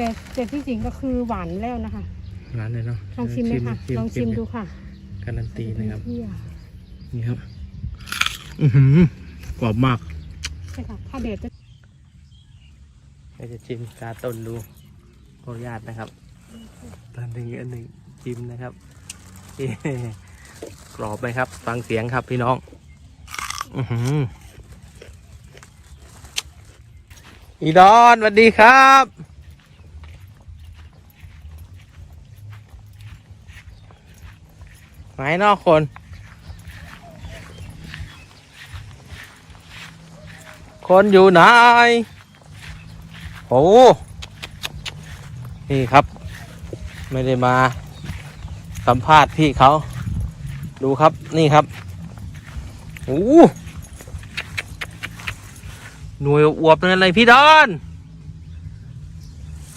แต่แต่ที่จริงก็คือหวานแล้วนะคะร้านเลยเนาะลองชิมไหมคะลองชิมดูค่ะ การันตีนะครับเที่ยวนี่ครับอือหือกรอบมากใช่ค่ะถ้าเด็ดจะเราจะชิมกาต้นดูขออนุญาตนะครับตอนหนึ่งอันหนึ่งชิมนะครับเอ๊ะกรอบไหมครับ ฟังเสียงครับพี่น้อง อือหืออีดอนสวัสดีครับ ไหนนอกคน คนอยู่ไหน โอ้ นี่ครับ ไม่ได้มาสัมภาษณ์พี่เขา ดูครับ นี่ครับ โอ้ หน่วยอวบเป็นอะไรพี่ดอน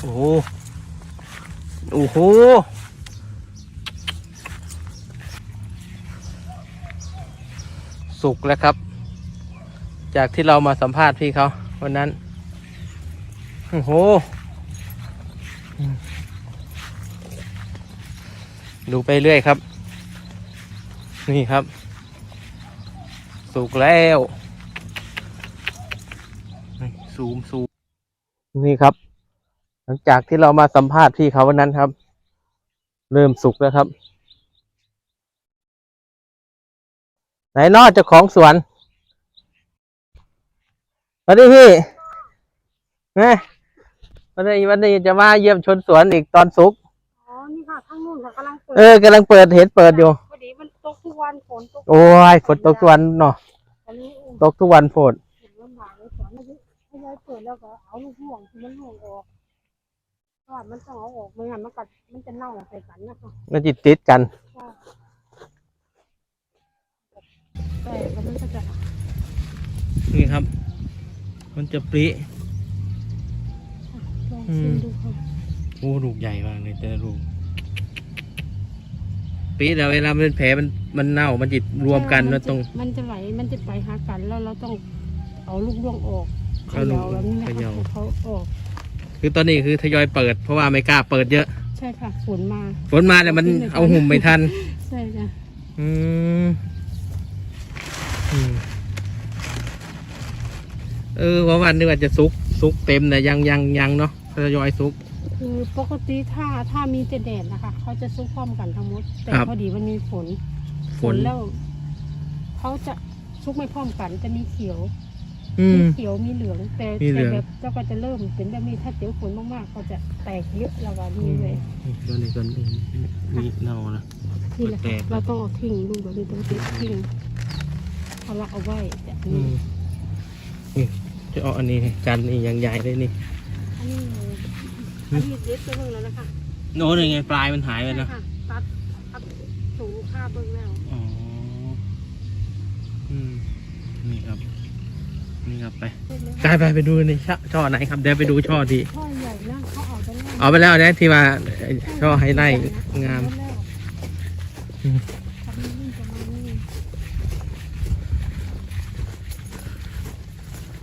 โอ้ โอ้โห สุกแล้วครับ จากที่เรามาสัมภาษณ์พี่เขาวันนั้น โอ้โห ดูไปเรื่อยครับ นี่ครับ สุกแล้วซูมซูมนี่ครับ หลังจากที่เรามาสัมภาษณ์พี่เขาวันนั้นครับ เริ่มสุกแล้วครับ ไหนนอกเจ้าของสวนสวัสดีพี่นะวันนี้วันนี้จะมาเยี่ยมชนสวนอีกตอนสุกร์อ๋อ นี่ค่ะข้างนู้นค่ะกำลังเปิดเออกำลังเปิดเห็นเปิดอยู่พอดีมันตกทุกวันฝนตกโอ้ยฝนตกทุกวันเนาะอันนี้อุ้มตกทุกวันโพดเห็นลำบากเลยสอนให้ให้ยายเปิดแล้วก็เอาลูกห่วงที่มันห่วงออกเพราะว่ามันต้องเอาออกไม่งั้นมันกัดมันจะเน่าใส่กันนะคะมันจิตติดกัน ใช่ แต่แล้วมันก็จะนี่ครับ มันจะปริลองชิมดูค่ะโอ้ลูกใหญ่มากเลยแต่ละลูกปริแต่เวลามันเป็นแผลมันมันเน่ามันจิตรวมกันแล้วตรงมันจะไหลมันจะไปหากันแล้วเราต้องเอาลูกร่วงออกเขเอาลูกย่าแบบนี้นะเขคะย่าให้เขาออก คือตอนนี้คือทยอยเปิด เพราะว่าไม่กล้าเปิดเยอะ ใช่ค่ะฝนมาฝนมาแต่มันเอาหุ่มไม่ทัน ใช่จ้ะอืมอืม เออเพราะวันนึกว่าจะซุกซุกเต็มแต่ยังยังยังเนาะทยอยซุก คือปกติถ้าถ้ามีแต่แดดนะคะ เขาจะซุกพร้อมกันทั้งหมด แต่ครับพอดีมันมีฝนฝน แล้ว เขาจะซุกไม่พร้อมกันจะมีเขียว อืม มีเขียวมีเหลือง แต่มีเหลืแต่อง แบบเจ้าก็จะเริ่มเป็นแบบนี้ถ้าเจอฝนมากๆก็จะแตกเยอะแล้วก็นี่เลยนี่ตัวนี้ตัวนี้นี่เน่านะ นี่แหละแตค่ะกเราต้องเอาทิ้งลูกแบบนี้ต้องทิ้งทิ้ง เอาละเอาไว้แต่อืนี่มนี่จะเอาอันนี้กันนี่ยังใหญ่เลยนี่อันนี้อันนี้เด็ดไปเบิ่งแล้วนะคะโน้นยังไงปลายมันหายไปใช่นะค่ะตัดตัดสูงค่าเบิ่งแล้วอ๋ออืมนี่ครับ นี่ครับไปกายไปไปดูในช่อช่อไหนครับเดี๋ยวไปดูช่อที่ช่อใหญ่นะเขาเอาไปแล้วเอาไปแล้วเนี่ยที่ว่าไอ้ช่อไฮไลท์งามอืมทำนี่ประมาณนี้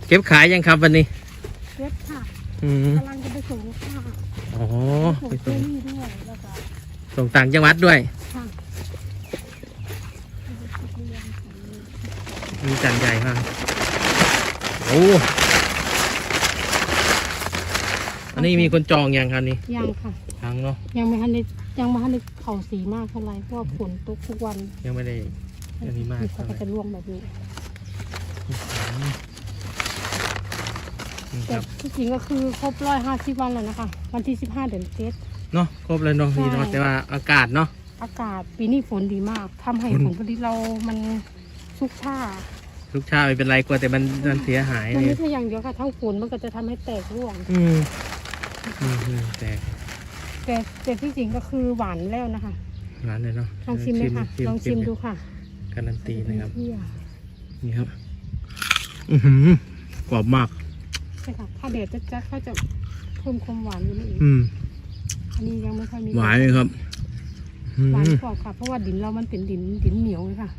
เก็บขายยังครับวันนี้เก็บค่ะอืมกำลังจะไปส่งลูกค้าอ๋อส่งไปเจ้ส่งนี่ด้วยแล้วก็ส่งต่างจังหวัดด้วยค่ะมีจานใหญ่มากโอ้อันนี้มีคนจองยังครับนี่ยังค่ะ ยังเนาะยังไม่ทันได้ยังไม่ทันได้เข่าสีมากเท่าไหร่เพราะว่าฝนตกทุกวันยังไม่ได้อันนี้มากเขาเท่าไหร่ก็จะร่วงแบบนี้นี่ค แต่รับที่จริงก็คือครบร้อยห้าสิบวันแล้วนะคะ วันที่สิบห้าเดือนเจ็ดเนาะครบเลยเนาะพี่เนาะใช่แต่ว่าอากาศเนาะอากาศปีนี้ฝนดีมากทำให้ฝนผลผลิตเรามันสุกช้าลูกชาติไม่เป็นไรกลัวแต่มันมันเสียหายมันเลไม่ยใช่อย่างเดียวค่ะทั้งฝนมันก็จะทำให้แตกร่วง อืมอืมอืมแต่แต่แต่ที่จริงก็คือหวานแล้วนะคะร้านเลยเนาะลองชิมไหมคะลองชิมดูค่ะ การันตีนะครับเที่ยวนี่ครับ อือหือกรอบมาก ใช่ค่ะ ถ้าเด็ดจะจะเขาจะเพิ่มความหวานอยู่นี่อีกอืมอันนี้ยังไม่ค่อยมีหวานเลยครับอืหวานมกว่าค่ะ เพราะว่าดินเรามันเป็นดินดินเหนียวไงค่ะ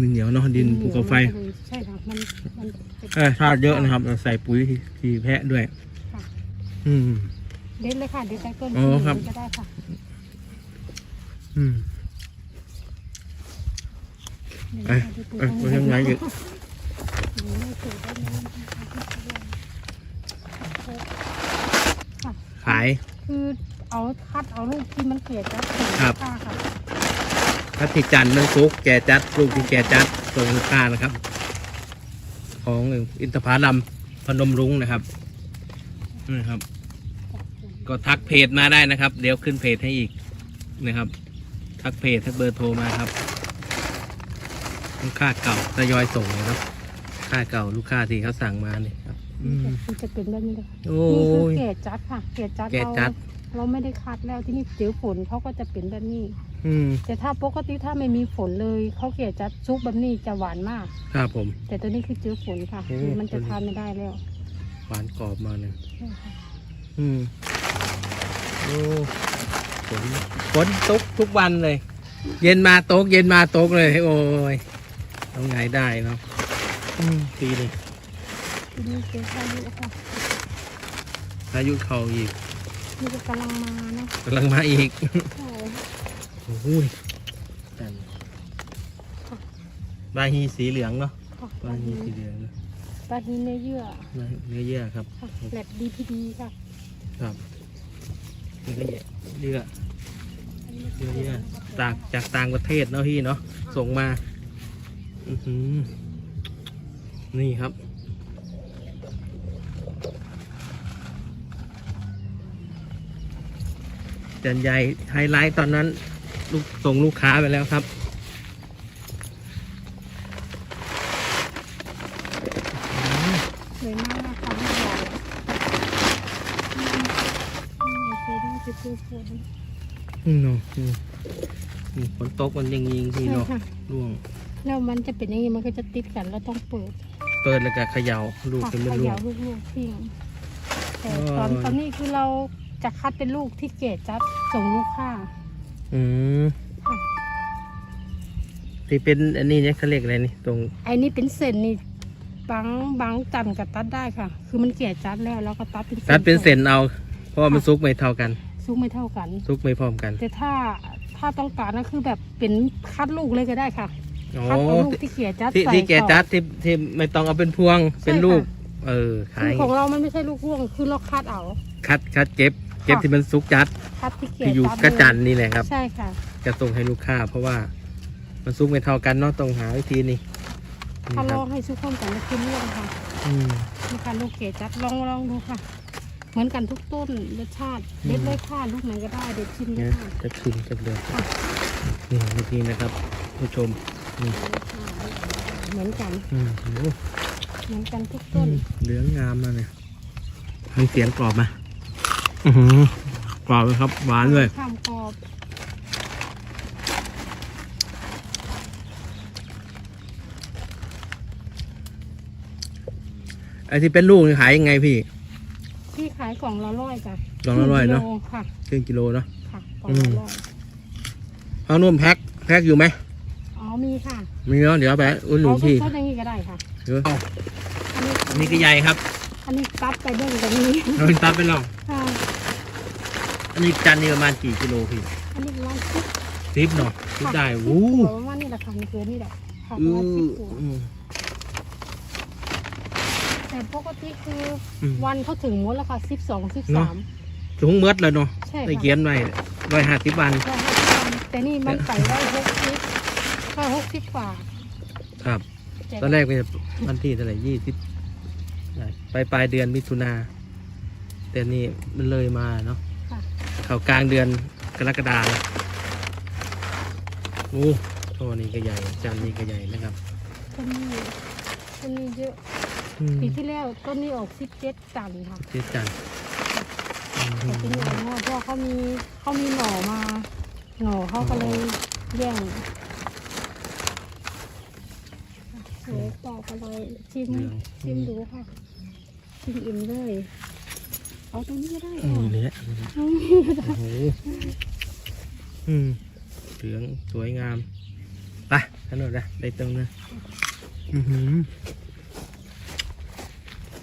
มันเหนียวเนาะดินภูเขาไฟมันก็เลยใช่ค่ะ มันมันจะเออธาตุเยอะนะครับเราใส่ปุ๋ยทีแพะด้วย ค่ะอืม เด็ดเลยค่ะ เด็ดจากต้นอ๋อครับ ก็ได้ค่ะ อืมเดี๋ยวเอ้ยจะปลูกเอ้ยตรงมันยังไงอีก หนูไม่ปลูกได้ไหม ขาย คือเอาคัดเอาลูกที่มันเกลียดจัดส่งครับ ค่ะค่ะ พัทธิจันทร์เมืองฟุกแก่จัดลูกที่แก่จัดส่งลูกค้านะครับ ของอินทผลัมพนมรุ้งนะครับนี่ครับ ก็ทักเพจมาได้นะครับ เดี๋ยวขึ้นเพจให้อีกนะครับ ทักเพจทักเบอร์โทรมาครับลูกค้าเก่าทยอยส่งนะครับค่าเก่าลูกค้าที่เขาสั่งมาเนี่ยครับ อืม มันจะเป็นแบบนี้เลยโอ้นี่คือย เกลียดจัดค่ะ เกลียดจัดเกลียดเราจัด เราไม่ได้คัดแล้วที่นี่เจอฝนเขาก็จะเป็นแบบนี้ อืม แต่ถ้าปกติถ้าไม่มีฝนเลยเขาเกลียดจัดซุปแบบนี้จะหวานมาก ครับผม แต่ตัวนี้คือเจอฝนค่ะโอ้ คือมันจะทานไม่ได้แล้วหวานกรอบมาเนี่ย ใช่ค่ะอืม โอ้ฝนฝนตกทุกวันเลย เย็นมาตก เย็นมาตกเลย โอ้ยต้องไงได้เนาะอืมปีนี้ ที่นี่เจอพายุค่ะอายุเขาอีกนี่ก็กำลังมาเนาะกำลังมาอีกใช่โอ้โหจันบาฮีสีเหลืองเนาะค่ะบาฮีสีเหลืองนะปลาฮีเนื้อเยื่อเนื้อเยื่อครับค่ะแลบดีพีดีค่ะครับเนื้อเยื่อเนื้อเยื่อจากจากต่างประเทศเนาะพี่เนาะส่งมา อือหือนี่ครับ จันใหญ่ไฮไลท์ตอนนั้นลูกส่งลูกค้าไปแล้วครับ สวยมากนะคะไม่ใหญ่อืมอืมโอเคได้จะเจอฝนอืมเนาะอืมอืมฝนตกมันยิงยิงๆพี่ใช่เนาะค่ะร่วง แล้วมันจะเป็นอย่างนี้มันก็จะติดกันแล้วต้องเปิดเปิดแล้วก็เขย่าลูกค่ะเป็นเขมันร่วยางวลูกๆทิ้งแต่โอ้ยตอนตอนนี้คือเรา จะคัดเป็นลูกที่เกรดจัดส่งลูกค้าอืมค่ะที่เป็นอันนี้เนี่ยเขาเรียกอะไรนี่ตรง ไอ้นี่เป็นเส้นนี่บางบางจันกับตัดได้ค่ะ คือมันเกรดจัดแล้วเราก็ตัดเป็นตัดเป็นเส้นเอา เพราะว่ามันซุกไม่เท่ากัน ซุกไม่เท่ากัน ซุกไม่พร้อมกัน แต่ถ้าถ้าต้องการก็คือแบบเป็นคัดลูกเลยก็ได้ค่ะอ๋อคัดเอาลูกที่เกรดจัดที่ใส่ที่แกต่อจัดที่ที่ไม่ต้องเอาเป็นพวงเป็นใช่ค่ะลูก เออขาคืยอของเรามันไม่ใช่ลูกพ่วงคือเราคัดเอา คัดคัดเก็บ เก็บค่ะที่มันซุกจัดคัดที่เกรที่ดอยู่จัดกระจันเลยนี่แหละครับ ใช่ค่ะ จะส่งให้ลูกค้า เพราะว่ามันซุกไม่เท่ากันเนาะต้องหาวิธีนี่ถ้านี่คลรัอบงให้ซุกข้นกันก็คือเรื่องค่ะอืมนี่ค่ะลูกเกดจัดลองลองดูค่ะ เหมือนกันทุกต้นรสชาติเด็ดเลยค่ะลูกไหนก็ได้เด็ดชิมได้เนี่ยค่ะจะชิมจะเดือดนี่วิธีนะครับ ผู้ชมนี่เหมือนกันอืมโอ้เหมือนกันทุกอืต้นมเหลืองงามมากเลยมีเสียงกรอบไหม อือหือกรอบเลยครับ หวานเลยข้ามกรอบไอ้ที่เป็นลูกนี่ขายยังไงพี่ที่ขายกล่องละร้อยจ้ะกล่องละร้อยเนอะคงกิโลค่ะครึ่งกิโลเนาะค่ะกล่องละร้อยเอานุ่มแพ็คแพ็คอยู่ไหมอ๋อมีค่ะมีเนาะเดี๋ยวไปอุ่นหนุเอานทุกพี่ต้นอย่างนี้ก็ได้ค่ะเดี๋ยวอันนี้อันนี้ก็ใหญ่ครับ อันนี้ตัดไปเบิ้งตรงนี้เราตัดไปแล้วค่ะ อันนี้จันนี่ประมาณกี่กิโลพี่อันนี้ประมาณสิบสิบเนาะสิบได้วู้ตัวประมาณนี้แหละค่ะมันเกินนี่แหละค่ะปอืระมาณสิบอตัวอืมแต่ปกติคืออืมวันเขาถึงหมดแล้วค่ะสิบสองสิบเนสาอะมถุงเมืดเลยเนาะใช่ได้ค่ะเขียนไว้ร้อยห้าสิบวันร้อยห้าสิบวันแต่นี่มันใส่ได้หกสิบถ้าหกสิบกว่า ครับแต่ตอนแรกเป็นวันที่เท่าไหร่ยี่สิบไปปลายเดือนมิถุนาแต่นี่มันเลยมาเนาะค่ะ เขากลางเดือนกรกฎาคมโอ้ตัวนี้ก็ใหญ่จานนี้ก็ใหญ่นะครับต้นนี้ต้นนี้เยอะ อืมปีที่แล้วต้นนี้ออกสิบเจ็ดตันค่ะเจ๊จันอืมแต่ปีนี้ออกน้อยเพราะเขามีเขามีหน่อมาหน่อเขาก็เลยแย่งเดี๋ยวต่อไปเลยชิมเหลืองชิมดูค่ะชิมอิ่มเลย เอาตรงนี้ก็ได้อืค่ะมเนี่ยโอ้โหอืมเหลืองสวยงามไปถนนนะได้ตรงนั้นอือหือ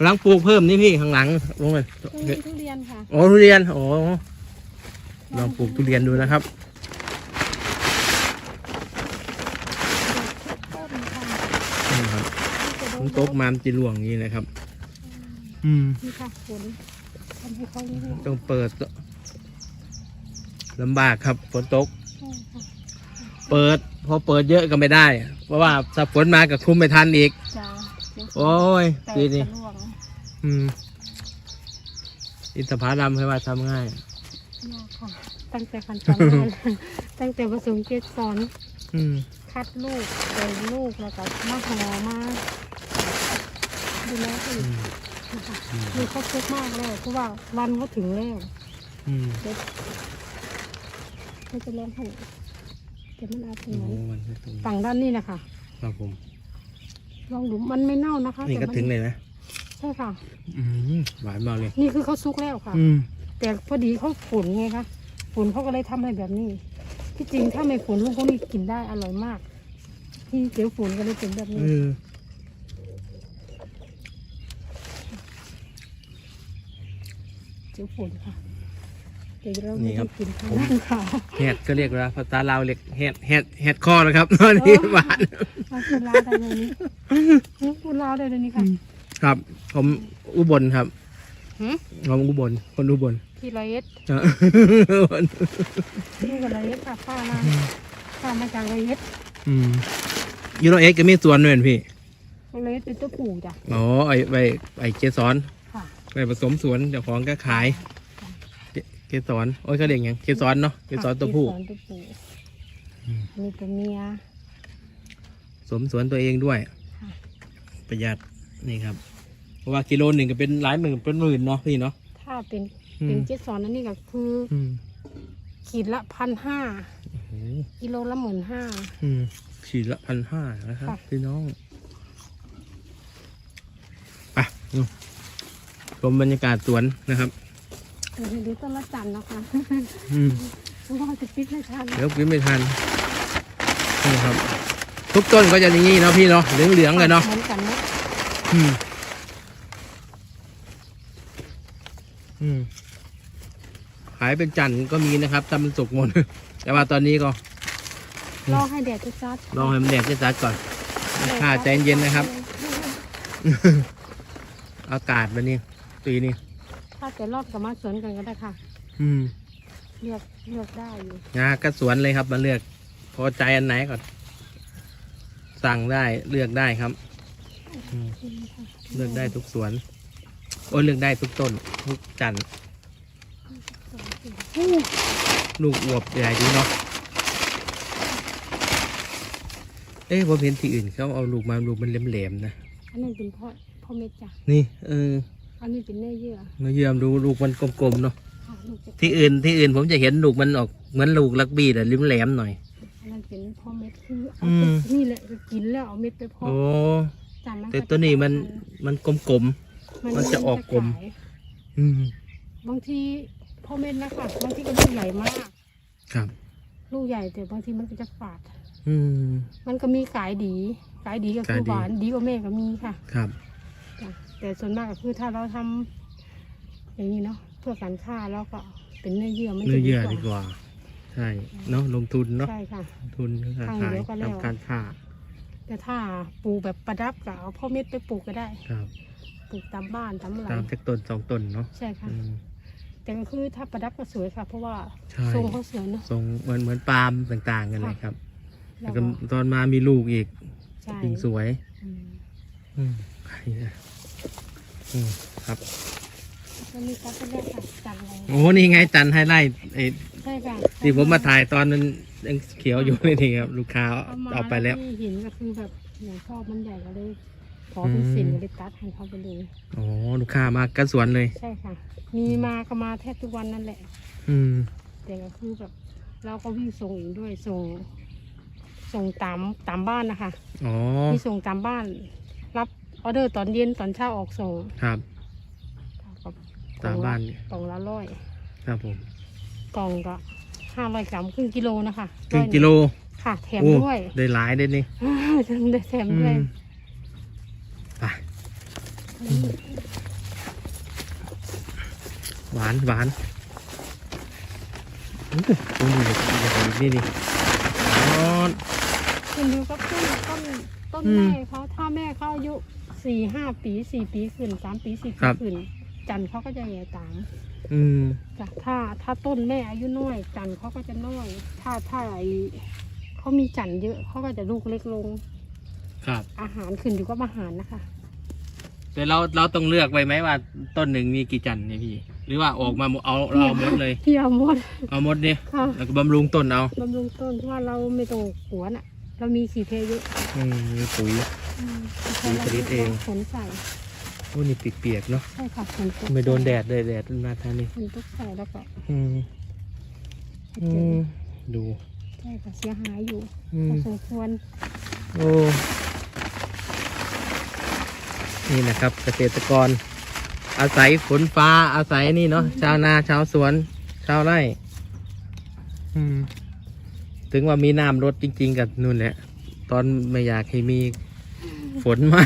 หลังปลูกเพิ่มนี่พี่ข้างหลังลงไปตรงนี้ทุเรียนค่ะโอ้ทุเรียนโอ้ลองปลูกทุเรียนดูนะครับต้นค่ะนี่ครับฝนตกมามนจะร่วงอย่างนี้นะครับ อืม นี่ค่ะฝน ทำให้เขาเรื่อยต้องเปิดลำบากครับฝนตก ๆใช่ค่ะเปิด พอเปิดเยอะก็ไม่ได้ เพราะว่าถ้าฝนมาก็คุมไม่ทันอีก จ้าเดี๋ยวฝนโอ้ยแตกปีนี้จะร่วงอืมอินทผลัมให้ว่าทำง่าย ยากค่ะ ตั้งแต่คันจำได้ตั้งแต่ผสมเกสรอืมคัดลูกเดินลูกแล้วก็มาห่อมาดูแลเขาอือีกม นะคะอืมคือเขาทุกข์มากแล้วเพราะว่าวันเขาถึงแล้วอืมเขาจะเลี้ยงให้แต่มันอาจจะโอ้ไหนโหมันก็ตรงฝั่งด้านนี้นะคะ ครับผม ลองดูมันไม่เน่านะคะนี่ก็แต่มัถึงเลยนะใช่ค่ะ อืมหวานมากเลย นี่คือเขาซุกแล้วค่ะ อืมแต่พอดีเขาฝุ่นไงคะฝุ่นเขาก็เลยทำให้แบบนี้ ที่จริงถ้าไม่ฝุ่นลูกเขานี่กินได้อร่อยมาก ที่เจียวฝุ่นก็เลยเป็นแบบนี้เออ เจียวฝุ่นค่ะเดี๋ยวเราไม่ได้กินข้าวนั่นค่ะแฮดก็เรียกว่าภาษาลาวเรียกแฮดแฮดแฮดคอนะครับตอนนี้หวานมาพูดลาวได้เลยนี่พูดลาวได้เลยนี่ค่ะครับ ผมอุบลครับหืมผมอุบลคนอุบลที่ร้อยเอ็ดอะนี่กับร้อยเอ็ดค่ะป้ามาป้ามาจากร้อยเอ็ดอืมยูโรเอ็กก็มีสวนด้วยนะพี่ร้อยเอ็ดเป็นตัวผู้จ้ะอ๋อไอไอไอเกสรค่ะ ไปผสมสวนเจ้าของก็ขายเกเกสรโอ้ยเขาเรียกหยังเกสรเนาะเกสรตัวผู้เกสรตัวผู้อืมนี่ตัวเมียสมสวนตัวเองด้วย ค่ะ ประหยัดนี่ครับ เพราะว่ากิโลหนึ่งก็เป็นหลายหมื่นเป็นหมื่นเนาะพี่เนาะ ถ้าเป็นอืเป็นมเจ็ดสอนนั่นนี่ก็คือ อืมขีดละพันห้าโอ้โหกิโลละหมื่นห้า อืมขีดละพันห้านะครับค่ะ พี่น้องไปอืม ชมบรรยากาศสวนนะครับเดี๋ยวดูต้นละจันทร์นะคะอืมเพราะว่าจะปิดไม่ทันเดี๋ยวกินไม่ทันนี่ครับ ทุกต้นก็จะอย่างนี้เนาะพี่เนาะเหลืองเหลืองๆเลยเนาะเหมือนกันเนาะอืมอืมขายเป็นจันทร์ก็มีนะครับทำเป็นสุกหมด แต่ว่าตอนนี้ก็ รอให้แดดจะจัดรอให้มันแดดจัดๆก่อนค่าใจเย็นนะครับ อากาศวันนี้ ปีนี้ถ้าจะรอบกับมาสวนกันก็ได้ค่ะ อืมเลือกเลือกได้อยู่งาก็สวนเลยครับ มาเลือก พอใจอันไหนก็สั่งได้เลือกได้ครับ อืม เลือกได้ทุกสวน โอ้ยเลือกได้ทุกต้น ทุกจันทร์ลูกอวบใหญ่ดีเนาะ เอ๊ะผมเห็นที่อื่นเขาเอาลูกมาลูกมันแหลมๆนะ อันนี้เป็นพ่อพ่อเม็ดจ้ะ นี่ เออ อันนี้เป็นเนื้อเยื่อมาเยี่ยมดูลูกมันกลมๆเนาะค่ะลูกจะที่อื่นที่อื่นผมจะเห็นลูกมันออกเหมือนลูกลักบี้แต่ริมแหลมหน่อย อันนั้นเป็นพ่อเม็ดคือเอาอืไปมนี่แหละก็กินแล้วเอาเม็ดไปเพาะโอ้จันทร์แต่ก็ตัวนี้มันมันกลม มันจะออกกลม ขายๆอืมบางทีพ่อเม็ดนะคะบางทีก็ลูกใหญ่มาก ครับ ลูกใหญ่แต่บางทีมันก็จะฝาด อืม มันก็มีขายดีขายดีก็คืขาอยดี หวานดีกว่าแม่ก็มีค่ะ ครับจ้ะ แต่ส่วนมากก็คือถ้าเราทำอย่างนี้เนาะเพื่อการค้าแล้วก็เป็นเนื้อเยื่อมันเนื้จะอดีเยื่อกดีกว่า ว่า ใช่เนาะลงทุนเนาะใช่ค่ะ ลงทุนเรื่องการทางขายเดียวก็แล้ว ทำการค้าแต่ถ้าปลูกแบบประดับก็เอาพ่อเม็ดไปปลูกก็ได้ ครับปลูกตามบ้านตามอะไรตามจากต้นสองต้นเนาะใช่ค่ะ อืมแต่ก็คือถ้าประดับก็สวยค่ะ เพราะว่าใช่ทรงเขาสวยเนาะ ทรงเหมือนเหมือนปาล์มต่างๆกันเลยครับ แล้แล้ววก็ก็ตอนมามีลูกอีกใช่ยิ่งสวยอืมอืมใครเนี่ยอืมครับแล้วมีการแรกค่ะจังเลยโอ้นี่ไงจันไฮไลท์ไอ้ใช่ค่ะที่ผมมาถ่ายตอนนั้นยังเขียวอยู่เลยนี่ครับ ลูกค้าเอามาเอาไปแล้วที่เห็นก็คือแบบอย่างชอบมันใหญ่ก็เลยขอเป็นสินอืมก็เลยตัดให้เขาไปเลยโอ้ลูกค้ามากระสวนเลย ใช่ค่ะ มีมาก็มาแทบทุกวันนั่นแหละ อืมแต่ก็คือแบบ เราก็วิ่งส่งเองด้วยส่งส่งตามตามบ้านนะคะอ๋อมีส่งตามบ้าน รับ ออเดอร์ตอนเย็นตอนเช้าออกส่งครับกับตามบ้านกล่องละร้อยครับผมกล่องก็ห้าร้อยกรัมครึ่งกิโลนะคะครึ่งกิโลค่ะ แถมโอ้ด้วย ได้หลายได้นี่ได้แถมด้วยอืมไปหวานหวานอื้อดูนี่เลยนี่นี่อ๋อคุณดูก็ต้นต้นต้นอืมแม่เขาถ้าแม่เขาอายุ สี่ห้าปีสี่ปีขึ้นสามปีสี่ปีครับ ขึ้น จันทร์เขาก็จะใหญ่ตามอืม จ้ะถ้าถ้าต้นแม่อายุน้อย จันทร์เขาก็จะน้อย ถ้าถ้าไอเขามีจันทร์เยอะเขาก็จะลูกเล็กลง ครับ อาหารขึ้นอยู่กับอาหารนะคะ แต่เราเราต้องเลือกไปไหมว่าต้นหนึ่งมีกี่จันทร์เนี่ยพี่ หรือว่าออกมาหมดเอาเราเอาหมดเลยพี่เอาหมดเอาหมดเนี่ยค่ะแล้วก็บำรุงต้นเอาบำรุงต้นเพราะว่าเราไม่ต้องหัวน่ะ เรามีขี้เพเยอะอืมมีปุ๋ย อืมมีผลิตเองฝนใส่โอ้นี่เปียกๆเนาะใช่ค่ะฝนตกไม่โดนแดดเลยแดดมันมาทางนี้ฝนตกใส่แล้วก็อืมอืเจอมดูใช่ค่ะเสียหายอยู่อืพอมสมควรโอ้นี่นะครับเกษตรกร อาศัยฝนฟ้าอาศัยนี่เนาะชาวนาชาวสวน ชาวไร่ อืม ถึงว่ามีน้ำรดจริง ๆ กับนู่นแหละ ตอนไม่อยากให้มี ฝนมา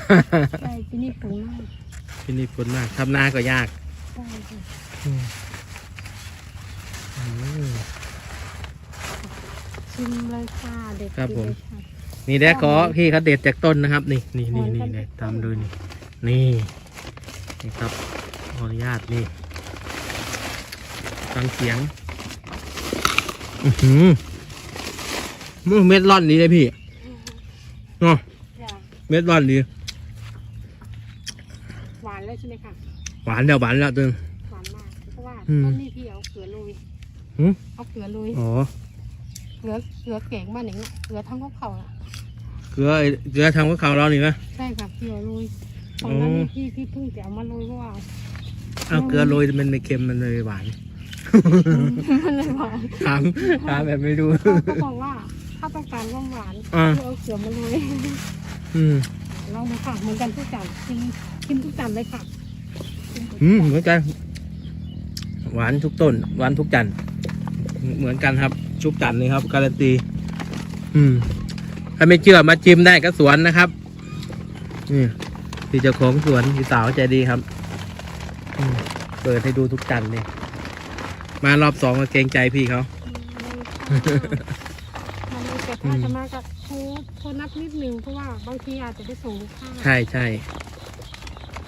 ใช่ที่นี่ปลูกง่ายที่นี่ฝนมากทำนาก็ยากใช่ค่ะอืมอืมชิมเลยค่ะเด็ดครับผมเลยค่ะนี่แด้ขอพี่เขาเด็ดจากต้นนะครับ นี่นี่นี่นี่เลยตามดูนี่นี่นี่ครับขออนุญาตนี่ฟังเสียงอือหืออื้อเม็ดร่อนดีเลยพี่เนาะจ้ะ เม็ดร่อนดีหวานเลยใช่ไหมคะหวานแล้วหวานแล้วตึงหวานมากเพราะว่าอืม ต้นนี้พี่เอาเกลือโรยหืมเอาเกลือโรยอ๋อเกลือเกลือเก่งมากอย่างเงี้ยเกลือทั้งพวกเขาอะเกลือไอ้เกลือทำกับข้าวเรานี่ไหม ใช่ค่ะเกลือโรยตอนนั้นนี่พี่พี่เพิ่งจะเอามาโรยเพราะว่า เอาเกลือโรยมันไม่เค็มมันเลยหวานมันเลยหวานถามถามแบบไม่รู้ เขาก็บอกว่าถ้าต้องการความหวานอ่า คือเอาเกลือมาโรย อืมลองดูค่ะเหมือนกันทุกจานกินกินทุกจานเลยค่ะกินทุกอืมจานเหมือนกัน หวานทุกต้น หวานทุกจันทร์เหมือนกันครับทุกจันทร์เลยครับการันตี อืม ถ้าไม่เชื่อมาชิมได้ก็สวนนะครับนี่พี่เจ้าของสวนพี่สาวใจดีครับอืมเปิดให้ดูทุกจันทร์เลยมารอบสองก็เกรงใจพี่เขามันเลยแต่ถ้าจะมากับ โทรโทรนับนิดนึงเพราะว่าบางทีอาจจะไปส่งลูกค้าใช่ใช่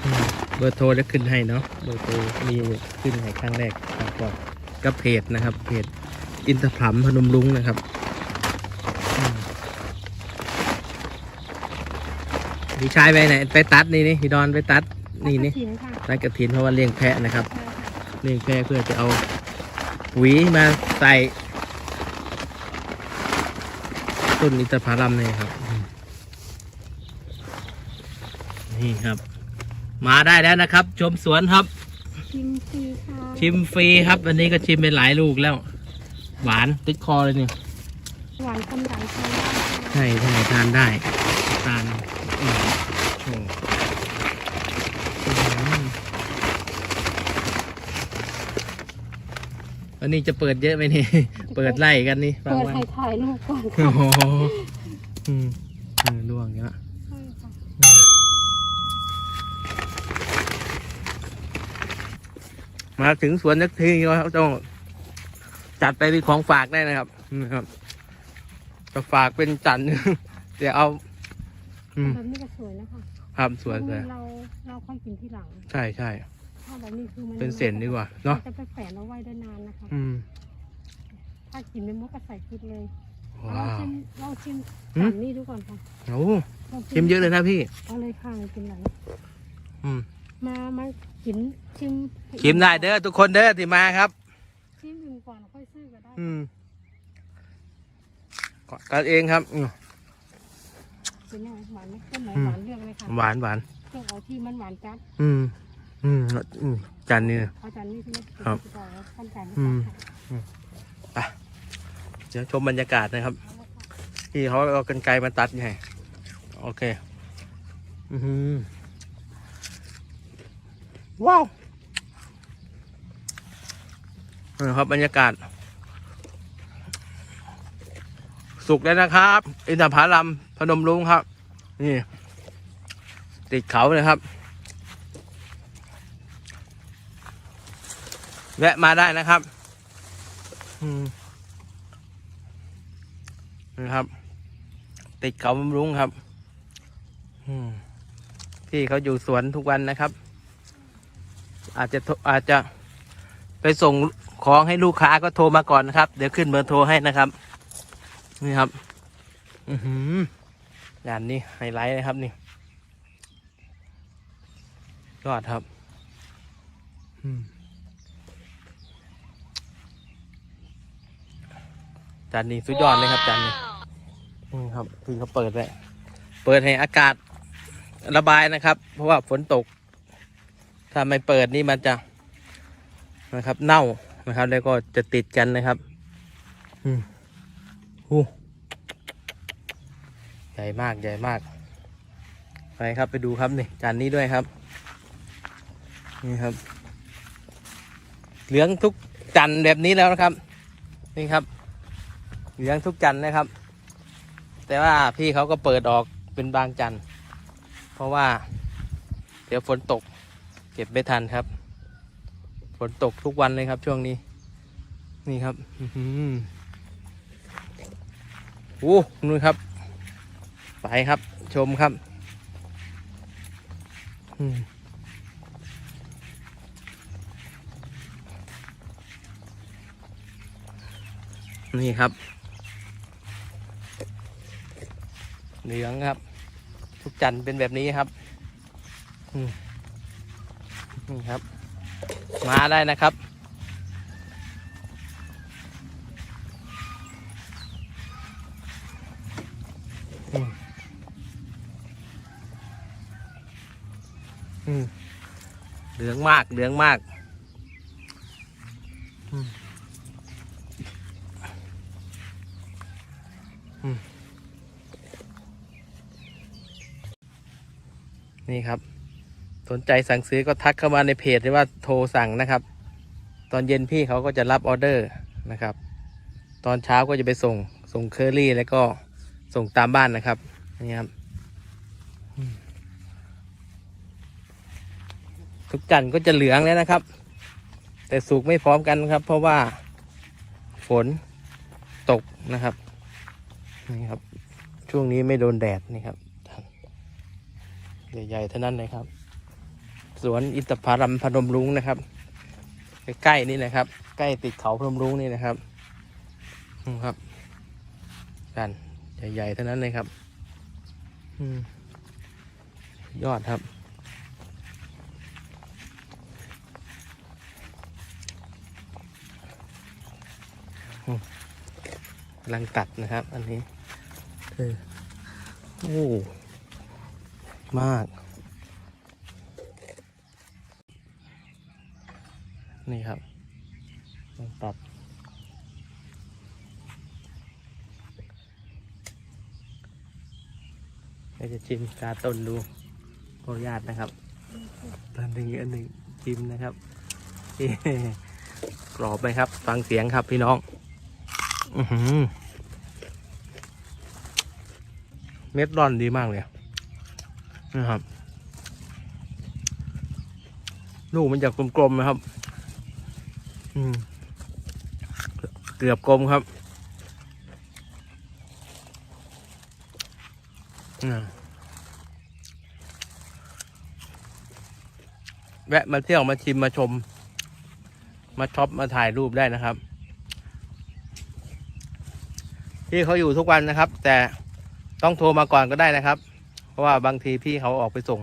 อืมเบอร์โทรจะขึ้นให้เนาะเบอร์โทรมีขึ้นให้ครั้งแรกครับก่อนก็เพจนะครับ เพจอินทผลัมพนมรุ้งนะครับอืมพี่ชายไปไหนไปตัดนี่นี่พี่ดอนไปตัดนี่นี่กระถิ่ค่ะตัดกระถินเพราะว่าเลี้ยงแพะนะครับ ใช่ค่ะเลี้ยงแพะเพื่อจะเอาหวีมาใส่ ต้นอินทผลัมนี่ครับอืมนี่ครับ มาได้แล้วนะครับ ชมสวนครับ ชิมฟรีค่ะชิมฟรีครับวันนี้ก็ชิมเป็นหลายลูกแล้ว หวานติดคอเลยเนี่ยหวานคนใหญ่ทานได้ค่ะ ใช่ใช่ทานได้ทานอืมโอ้อืม วันนี้จะเปิดเยอะไหมนี่ เปิดไล่กันนี่บางเปิดวันถ่ายถ่ายรูปก่อนโอ้ค่ะโหอืมอืมล่วงเยอะใช่ค่ะมาถึงสวนนักทีก็ต้องจัดไปเป็นของฝากได้นะครับนะครับจะฝากเป็นจันทร์ เดี๋ยวเอา อืมแบบนี้ก็สวยนะคะครับสวยเลยเราเราค่อยกินที่หลัง ใช่ใช่ ถ้าแบบนี้คือมันเป็นเศษดีกว่าเนาะจะไปแฝนเอาไว้ได้นานนะคะ อืมถ้ากินเป็นมกก็ใส่พริกเลยว้าเราวชิมเราชิมหืมจานนี้ดูก่อนค่ะโอ้ราชิมเยอะเลยนะพี่ เอาเลยค่ะกินหลังอืมมามากินชิมชิมได้เด้อทุกคนเด้อที่มาครับ ชิมอื่นก่อนค่อยซื้อก็ได้อืมกันเองครับอืมเป็นยังไงหวานไหมต้นไหนอืมหวานเลือกเลยค่ะหวานหวาน เลือกเอาที่มันหวานจัดอืม อืมอืมจันนี่เอาจานนี้ใช่ไหมครับ ขั้นจานนี้อืมค่ะเดี๋ยวชมบรรยากาศนะครับ ที่เขาเอากันไกรมาตัดไงโอเค อือหือว้าวนะครับบรรยากาศ สุกแล้วนะครับ อินทผลัมพนมรุ้งครับ นี่ ติดเขาเลยครับ แวะมาได้นะครับอืมนะครับ ติดเขาบำรุงครับอืมพี่เขาอยู่สวนทุกวันนะครับ อาจจะโทรอาจจะไปส่งของให้ลูกค้าก็โทรมาก่อนนะครับ เดี๋ยวขึ้นเบอร์โทรให้นะครับ นี่ครับ อือหืองานนี้ไฮไลท์นะครับนี่ยอดครับ อืม จานนี้สุดยอดเลยครับจานนี้นี่ครับพี่เขาเปิดไว้เปิดให้อากาศระบายนะครับ เพราะว่าฝนตก ถ้าไม่เปิดนี่มันจะนะครับ เน่านะครับ แล้วก็จะติดกันนะครับ อืมหูใหญ่มากใหญ่มากไปครับไปดูครับนี่จานนี้ด้วยครับ นี่ครับ เหลืองทุกจันทร์แบบนี้แล้วนะครับ นี่ครับ เหลืองทุกจันนะครับ แต่ว่าพี่เขาก็เปิดออกเป็นบางจันเพราะว่า เดี๋ยวฝนตก เก็บไม่ทันครับ ฝนตกทุกวันเลยครับช่วงนี้ นี่ครับอือหือโอ้นู่นครับ ไปครับชมครับนี่ครับ เหลืองครับ ทุกจันเป็นแบบนี้ครับนี่ครับ มาได้นะครับ เหลืองมาก เหลืองมากอืมอืม นี่ครับ สนใจสั่งซื้อก็ทักเข้ามาในเพจหรือว่าโทรสั่งนะครับ ตอนเย็นพี่เขาก็จะรับออเดอร์นะครับ ตอนเช้าก็จะไปส่งส่งเคอรี่แล้วก็ส่งตามบ้านนะครับนี่ครับทุกจันทร์ก็จะเหลืองแล้วนะครับ แต่สุกไม่พร้อมกันครับ เพราะว่าฝนตกนะครับนี่ครับ ช่วงนี้ไม่โดนแดดนี่ครับ ใหญ่ๆเท่านั้นเลยครับ สวนอินทผลัมพนมรุ้งนะครับ ใกล้ๆนี่นะครับ ใกล้ติดเขาพนมรุ้งนี่นะครับอืมครับกันใหญ่ๆเท่านั้นเลยครับอยอดครับ กำลังตัดนะครับ อันนี้เออโอ้ มาก นี่ครับลองตัดเราจะชิมกาต้นดูขออนุญาตนะครับตอนหนึ่งอันหนึ่งชิมนะครับ กรอบไหมครับ ฟังเสียงครับพี่น้อง อือหือเม็ดร่อนดีมากเลย นะครับลูกมันจะกลมๆนะครับ อืมเกือบกลมครับแวะมาเที่ยวมาชิมมาชม มาช็อปมาถ่ายรูปได้นะครับพี่เขาอยู่ทุกวันนะครับ แต่ต้องโทรมาก่อนก็ได้นะครับ ราะว่าบางทีพี่เขาออกไปส่ง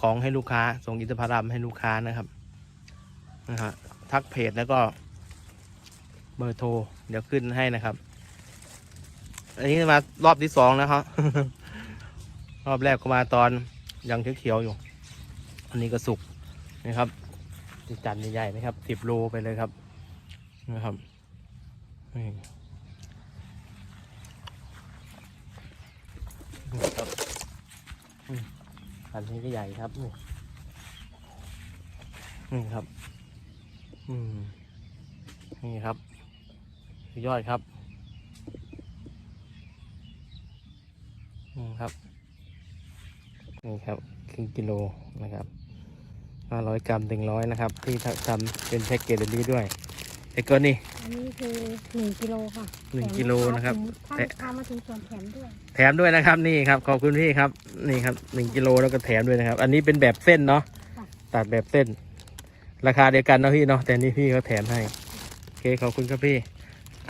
ของให้ลูกค้า ส่งอินทผลัมให้ลูกค้านะครับนะฮะทักเพจแล้วก็เบอร์โทรเดี๋ยวขึ้นให้นะครับ อันนี้มารอบที่สองนะครับรอบแรกก็มาตอนยังเขียวๆอยู่ อันนี้ก็สุกนะครับจันทร์ใหญ่ๆนะครับสิบโลไปเลยครับนะครับนี่นี่ครับ อันนี้ก็ใหญ่ครับนี่นี่ครับ อืม นี่ครับยอดครับนี่ครับ นี่ครับครึ่งกิโลนะครับห้าร้อยกรัมถึงร้อยนะครับ ที่ทำเป็นแพ็กเกจแบบนี้ด้วย แล้วก็นี่ อันนี้คือหนึ่งกิโลค่ะหนึ่งกิโลนะครับถ้าแต่ลูกค้ามาถึงส่วนแถมด้วยแถมด้วยนะครับนี่ครับขอบคุณพี่ครับนี่ครับหนึ่งกิโลแล้วก็แถมด้วยนะครับ อันนี้เป็นแบบเส้นเนาะค่ะตัดแบบเส้น ราคาเดียวกันเนาะพี่เนาะแต่นี่พี่เขาแถมให้โอเคขอบคุณครับพี่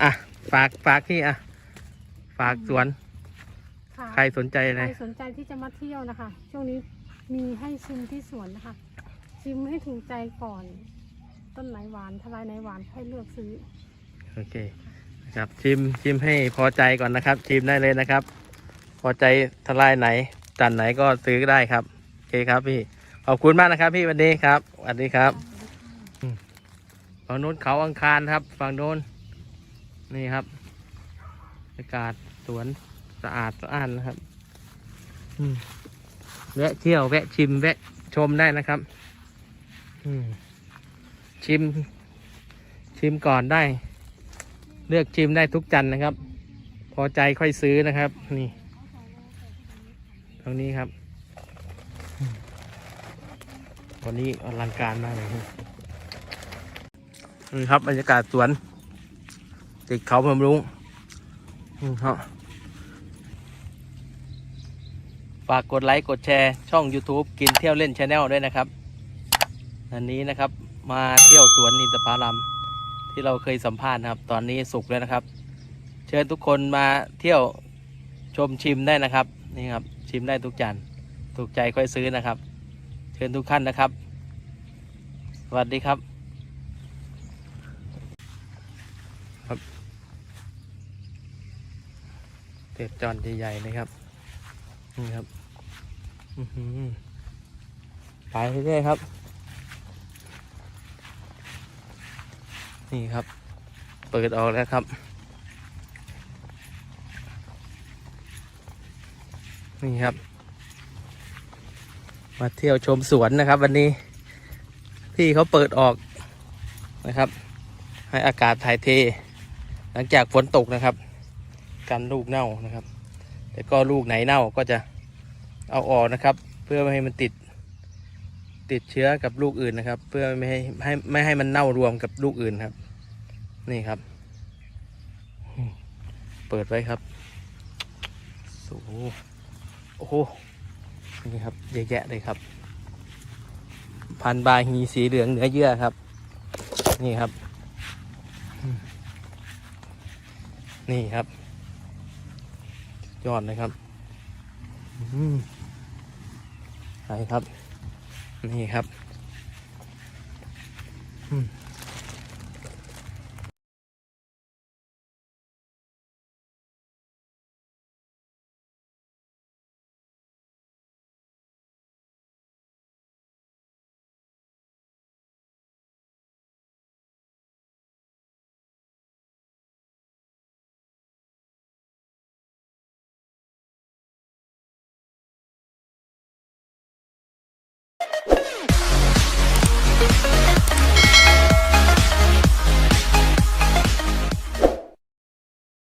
อะฝากฝากพี่อะฝากสวนค่ะใครสนใจใคอะไรรสนใจที่จะมาเที่ยวนะคะ ช่วงนี้มีให้ชิมที่สวนนะคะ ชิมให้ถูกใจก่อน ต้นไหนหวานทลายไหนหวานให้เลือกซื้อ โอเคนะครับชิมชิมให้พอใจก่อนนะครับ ชิมได้เลยนะครับ พอใจทลายไหนจันไหนก็ซื้อได้ครับโอเคครับพี่ขอบคุณมากนะครับ พี่วันนี้ครับสวัสดีครับฝั่งโน้นเขาอังคารครับ ฝั่งโน้นนี่ครับบรรยากาศสวนสะอาดสะอ้านนะครับแวะเที่ยวแวะชิมแวะชมได้นะครับ อืม ชิม ชิมก่อนได้ เลือกชิมได้ทุกจันนะครับ พอใจค่อยซื้อนะครับ นี่ตรงนี้ครับ วันนี้อลังการมากเลยครับนี่ครับบรรยากาศสวนติดเขาพมรุงนี่ครับฝากกดไลค์ กดแชร์ ช่อง YouTube กินเที่ยวเล่นชาแนลด้วยนะครับ อันนี้นะครับ มาเที่ยวสวนอินทผลัมที่เราเคยสัมภาษณ์นะครับ ตอนนี้สุกแล้วนะครับ เชิญทุกคนมาเที่ยวชมชิมได้นะครับนี่ครับชิมได้ทุกจานถูกใจค่อยซื้อนะครับ เชิญทุกท่านนะครับ สวัสดีครับครับเต็ดจอนใหญ่ๆนะครับ นี่ครับไปเรื่อยๆครับ นี่ครับ เปิดออกแล้วครับ นี่ครับ มาเที่ยวชมสวนนะครับ วันนี้พี่เขาเปิดออกนะครับ ให้อากาศถ่ายเท หลังจากฝนตกนะครับ กันลูกเน่านะครับ แต่ก็ลูกไหนเน่าก็จะเอาออกนะครับ เพื่อไม่ให้มันติด ติดเชื้อกับลูกอื่นนะครับ เพื่อไม่ให้ให้ไม่ให้มันเน่ารวมกับลูกอื่นครับ นี่ครับ เปิดไว้ครับโอ้โหโอ้โหนี่ครับเยอะแยะเลยครับ พันบาฮีสีเหลืองเนื้อเยื่อครับ นี่ครับ นี่ครับ ยอดเลยครับอืมไปครับ นี่ครับ อืม